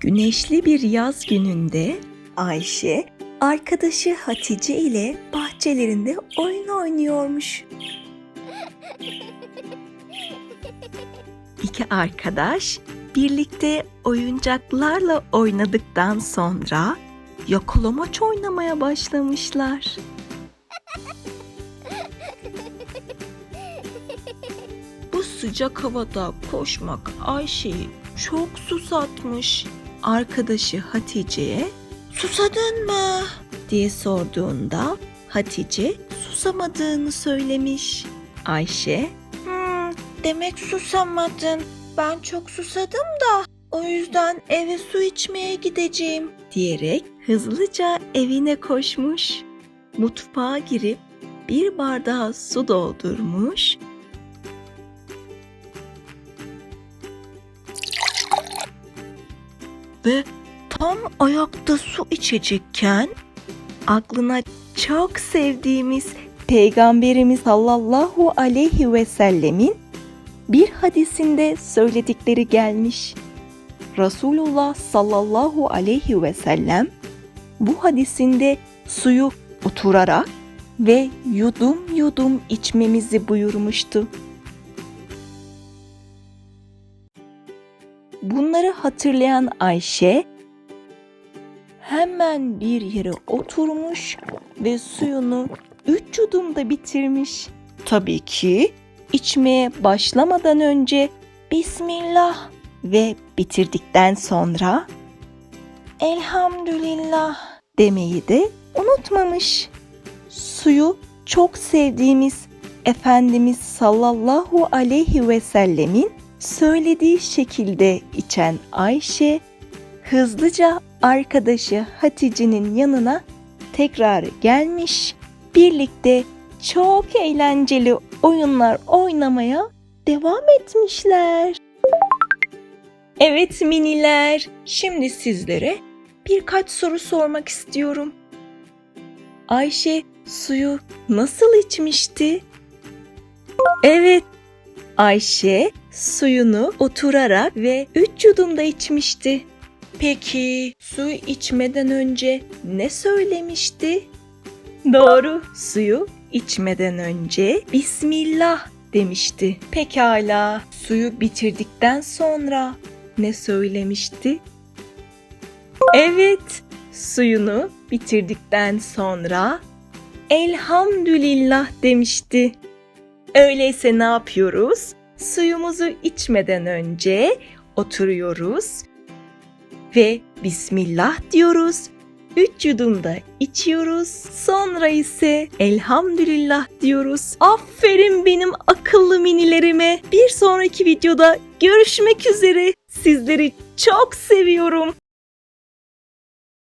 Güneşli bir yaz gününde Ayşe arkadaşı Hatice ile bahçelerinde oyun oynuyormuş. İki arkadaş birlikte oyuncaklarla oynadıktan sonra yakalamaç oynamaya başlamışlar. Bu sıcak havada koşmak Ayşe'yi çok susatmış. Arkadaşı Hatice'ye "Susadın mı?" diye sorduğunda Hatice susamadığını söylemiş. Ayşe "Hmm, demek susamadın. Ben çok susadım da o yüzden eve su içmeye gideceğim." diyerek hızlıca evine koşmuş. Mutfağa girip bir bardağa su doldurmuş ve tam ayakta su içecekken aklına çok sevdiğimiz Peygamberimiz sallallahu aleyhi ve sellemin bir hadisinde söyledikleri gelmiş. Resulullah sallallahu aleyhi ve sellem bu hadisinde suyu oturarak ve yudum yudum içmemizi buyurmuştu. Bunları hatırlayan Ayşe hemen bir yere oturmuş ve suyunu üç yudumda bitirmiş. Tabii ki içmeye başlamadan önce Bismillah ve bitirdikten sonra Elhamdülillah demeyi de unutmamış. Suyu çok sevdiğimiz Efendimiz sallallahu aleyhi ve sellemin söylediği şekilde içen Ayşe hızlıca arkadaşı Hatice'nin yanına tekrar gelmiş. Birlikte çok eğlenceli oyunlar oynamaya devam etmişler. Evet miniler, şimdi sizlere birkaç soru sormak istiyorum. Ayşe suyu nasıl içmişti? Evet, Ayşe suyunu oturarak ve üç yudumda içmişti. Peki su içmeden önce ne söylemişti? Doğru, suyu içmeden önce Bismillah demişti. Pekala, suyu bitirdikten sonra ne söylemişti? Evet, suyunu bitirdikten sonra Elhamdülillah demişti. Öyleyse ne yapıyoruz? Suyumuzu içmeden önce oturuyoruz ve Bismillah diyoruz. Üç yudumda içiyoruz. Sonra ise elhamdülillah diyoruz. Aferin benim akıllı minilerime. Bir sonraki videoda görüşmek üzere. Sizleri çok seviyorum.